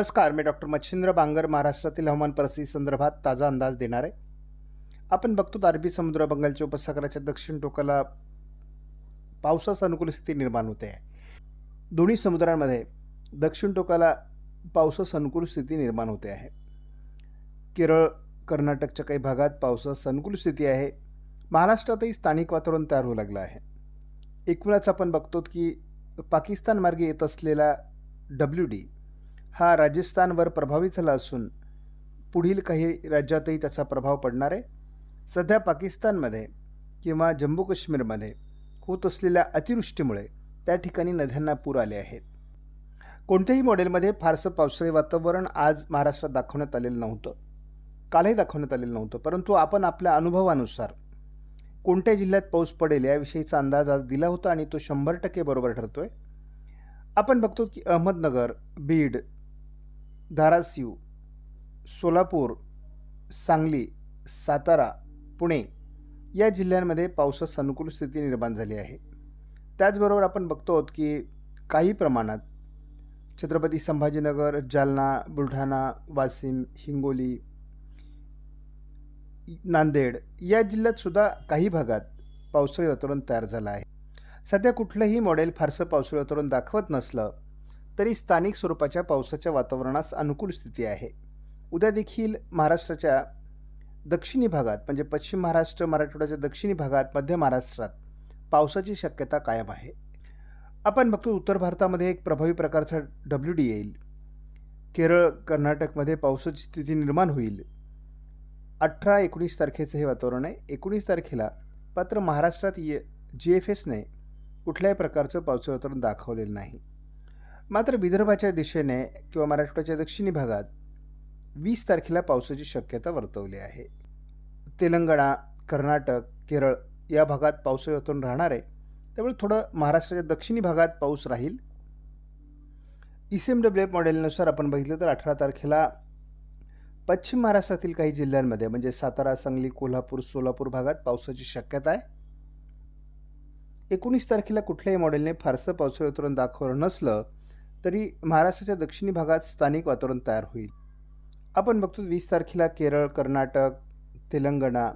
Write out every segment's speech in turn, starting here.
नमस्कार मी डॉक्टर मच्छिंद्र बांगर महाराष्ट्रातील हवामान परिस्थिती संदर्भात ताजा अंदाज देणार आहे. आपण बघतो अरबी समुद्र बंगालच्या उपसागराच्या दक्षिण टोकाला पावसास अनुकूल स्थिती निर्माण होते. आहे दोन्ही समुद्रांमध्ये दक्षिण टोकाला पावसास अनुकूल स्थिती निर्माण होते आहे. केरळ कर्नाटकच्या काही भागात पावसास अनुकूल स्थिती आहे. महाराष्ट्रातही स्थानिक वातावरण तयार होऊ लागलं आहे. एकूणच आपण बघतो की पाकिस्तान मार्गे येत असलेला डब्ल्यू डी हा राजस्थानवर प्रभावी झाला असून पुढील काही राज्यातही त्याचा प्रभाव पडणार आहे. सध्या पाकिस्तानमध्ये किंवा जम्मू काश्मीरमध्ये होत असलेल्या अतिवृष्टीमुळे त्या ठिकाणी नद्यांना पूर आले आहेत. कोणत्याही मॉडेलमध्ये फारसं पावसाळी वातावरण आज महाराष्ट्रात दाखवण्यात आलेलं नव्हतं. कालही दाखवण्यात आलेलं नव्हतं परंतु आपण आपल्या अनुभवानुसार कोणत्या जिल्ह्यात पाऊस पडेल याविषयीचा अंदाज आज दिला होता आणि तो शंभर टक्के बरोबर ठरतो आहे आपण बघतो की अहमदनगर बीड धाराशिव सोलापूर सांगली सातारा पुणे या जिल्ह्यांमध्ये पावसास अनुकूल स्थिती निर्माण झाली आहे. त्याचबरोबर आपण बघतो आहोत की काही प्रमाणात छत्रपती संभाजीनगर जालना बुलढाणा वाशिम हिंगोली नांदेड या जिल्ह्यातसुद्धा काही भागात पावसाळी वातावरण तयार झालं आहे. सध्या कुठलंही मॉडेल फारसं पावसाळी वातावरण दाखवत नसलं तरी स्थानिक स्वरूपाच्या पावसाच्या वातावरणास अनुकूल स्थिती आहे. उद्या देखील महाराष्ट्राच्या दक्षिणी भागात म्हणजे पश्चिम महाराष्ट्र मराठवाड्याच्या दक्षिणी भागात मध्य महाराष्ट्रात पावसाची शक्यता कायम आहे. आपण बघतो उत्तर भारतामध्ये एक प्रभावी प्रकारचा डब्ल्यू डी येईल. केरळ कर्नाटकमध्ये पावसाची स्थिती निर्माण होईल. अठरा एकोणीस तारखेचं हे वातावरण आहे. एकोणीस तारखेला मात्र महाराष्ट्रात ये जी एफ एसने कुठल्याही प्रकारचं पावसाचं वातावरण दाखवलेलं नाही. मात्र विदर्भाच्या दिशेने किंवा महाराष्ट्राच्या दक्षिणी भागात वीस तारखेला पावसाची शक्यता वर्तवली आहे. तेलंगणा कर्नाटक केरळ या भागात पावसाळी वातावरण राहणार आहे. त्यामुळे थोडं महाराष्ट्राच्या दक्षिणी भागात पाऊस राहील. E C M W F मॉडेलनुसार आपण बघितलं तर अठरा तारखेला पश्चिम महाराष्ट्रातील काही जिल्ह्यांमध्ये म्हणजे सातारा सांगली कोल्हापूर सोलापूर भागात पावसाची शक्यता आहे. एकोणीस तारखेला कुठल्याही मॉडेलने फारसं पावसाळी वातावरण दाखवलं नसलं तरी महाराष्ट्राच्या दक्षिणी भागात स्थानिक वातावरण तयार होईल. आपण बघतो वीस तारखेला केरळ कर्नाटक तेलंगणा.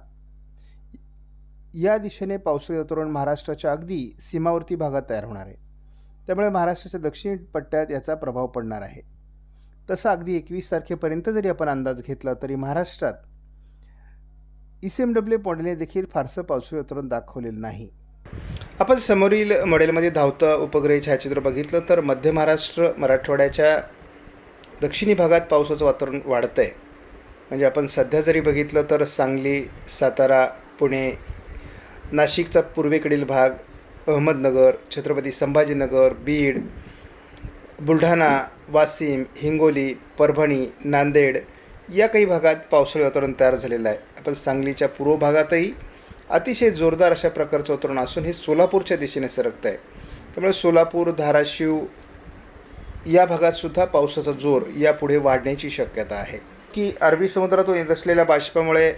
या दिशेने पावसाळी वातावरण महाराष्ट्राच्या अगदी सीमावर्ती भागात तयार होणार आहे. त्यामुळे महाराष्ट्राच्या दक्षिण पट्ट्यात याचा प्रभाव पडणार आहे. तसा अगदी एकवीस तारखेपर्यंत जरी आपण अंदाज घेतला तरी महाराष्ट्रात ई सी एम डब्ल्यू मॉडेलने देखील फारसं पावसाळी वातावरण दाखवलेलं नाही. आपण समोरील मॉडेलमध्ये धावतं उपग्रह छायाचित्र बघितलं तर मध्य महाराष्ट्र मराठवाड्याच्या दक्षिणी भागात पावसाचं वातावरण वाढतं आहे म्हणजे आपण सध्या जरी बघितलं तर सांगली सातारा पुणे नाशिकचा पूर्वेकडील भाग अहमदनगर छत्रपती संभाजीनगर बीड बुलढाणा वाशिम हिंगोली परभणी नांदेड या काही भागात पावसाळी वातावरण तयार झालेलं आहे. आपण सांगलीच्या पूर्व भागातही अतिशय जोरदार अशा प्रकारचं उतरण असून हे सोलापूरच्या दिशेने सरकत आहे त्यामुळे सोलापूर धाराशिव या भागातसुद्धा पावसाचा जोर यापुढे वाढण्याची शक्यता आहे. की अरबी समुद्रातून येत असलेल्या बाष्पामुळे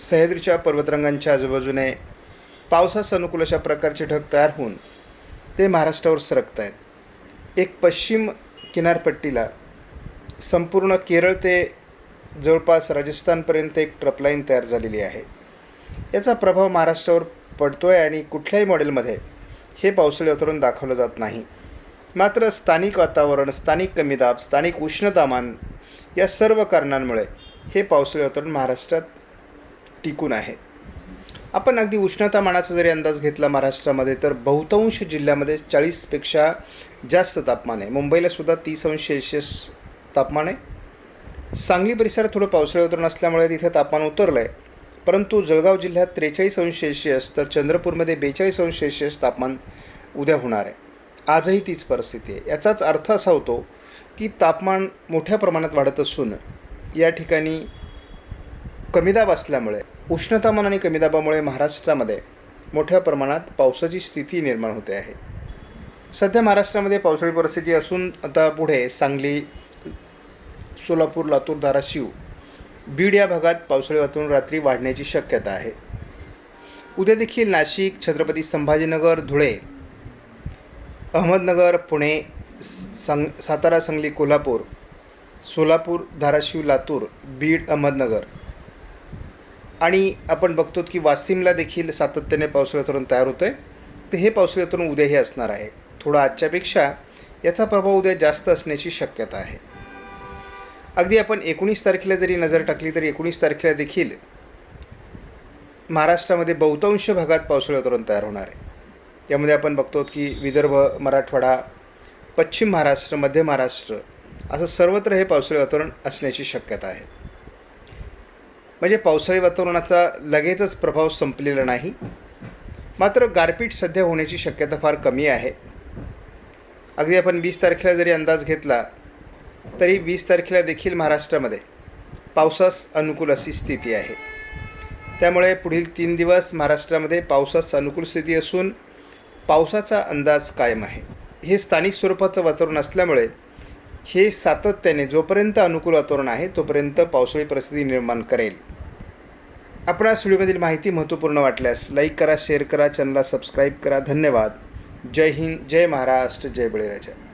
सह्याद्रीच्या पर्वतरंगांच्या आजूबाजूने पावसास अनुकूल अशा प्रकारचे ढग तयार होऊन ते महाराष्ट्रावर सरकत आहेत एक पश्चिम किनारपट्टीला संपूर्ण केरळ ते जवळपास राजस्थानपर्यंत एक ट्रपलाईन तयार झालेली आहे. याचा प्रभाव महाराष्ट्रावर पडतो आहे आणि कुठल्याही मॉडेलमध्ये हे पावसाळी वातावरण दाखवलं जात नाही. मात्र स्थानिक वातावरण स्थानिक कमी दाब स्थानिक उष्णतामान या सर्व कारणांमुळे हे पावसाळी वातावरण महाराष्ट्रात टिकून आहे. आपण अगदी उष्णतामानाचा जरी अंदाज घेतला महाराष्ट्रामध्ये तर बहुतांश जिल्ह्यामध्ये चाळीसपेक्षा जास्त तापमान आहे. मुंबईला सुद्धा तीस अंश सेल्शियस तापमान आहे. सांगली परिसरात थोडं पावसाळी वातावरण असल्यामुळे तिथे तापमान उतरलं आहे परंतु जळगाव जिल्ह्यात त्रेचाळीस अंश सेल्शियस तर चंद्रपूरमध्ये बेचाळीस अंश सेल्शियस तापमान उद्या होणार आहे. आजही तीच परिस्थिती आहे. याचाच अर्थ असा होतो की तापमान मोठ्या प्रमाणात वाढत असून या ठिकाणी कमीदाब असल्यामुळे उष्णतामान आणि कमीदाबामुळे महाराष्ट्रामध्ये मोठ्या प्रमाणात पावसाची स्थिती निर्माण होते आहे. सध्या महाराष्ट्रामध्ये पावसाळी परिस्थिती असून आता पुढे सांगली सोलापूर लातूर धाराशिव बीड या भागात पावसाळी वातावरण रात्री वाढण्याची शक्यता आहे. उद्या देखील नाशिक छत्रपती संभाजीनगर धुळे अहमदनगर पुणे स- सांग सातारा सांगली कोल्हापूर सोलापूर धाराशिव लातूर बीड अहमदनगर. आणि आपण बघतो की वाशिमला देखील सातत्याने पावसाळी वातावरण तयार होतं आहे तर हे पावसाळी वातावरण उद्याही असणार आहे. थोडा आजच्यापेक्षा याचा प्रभाव उद्या जास्त असण्याची शक्यता आहे. अगदी आपण एकोणीस तारखेला जरी नजर टाकली तरी एकोणीस तारखेला देखील महाराष्ट्रामध्ये बहुतांश भागात पावसाळी वातावरण तयार होणार आहे. यामध्ये आपण बघतो की विदर्भ मराठवाडा पश्चिम महाराष्ट्र मध्य महाराष्ट्र असं सर्वत्र हे पावसाळी वातावरण असण्याची शक्यता आहे. म्हणजे पावसाळी वातावरणाचा लगेचच प्रभाव संपलेला नाही. मात्र गारपीट सध्या होण्याची शक्यता फार कमी आहे. अगदी आपण वीस तारखेला जरी अंदाज घेतला तरी वीस तारखेला देखील महाराष्ट्रामध्ये पावसास अनुकूल अशी स्थिती आहे. त्यामुळे पुढील तीन दिवस महाराष्ट्रामध्ये पावसास अनुकूल स्थिती असून पावसाचा अंदाज कायम आहे. हे स्थानिक स्वरूपाचं वातावरण असल्यामुळे हे सातत्याने जोपर्यंत अनुकूल वातावरण आहे तोपर्यंत पावसाळी परिस्थिती निर्माण करेल. आपणास व्हिडिओमधील माहिती महत्त्वपूर्ण वाटल्यास लाईक करा शेअर करा चॅनलला सबस्क्राईब करा. धन्यवाद. जय हिंद जय महाराष्ट्र जय बळीराजा.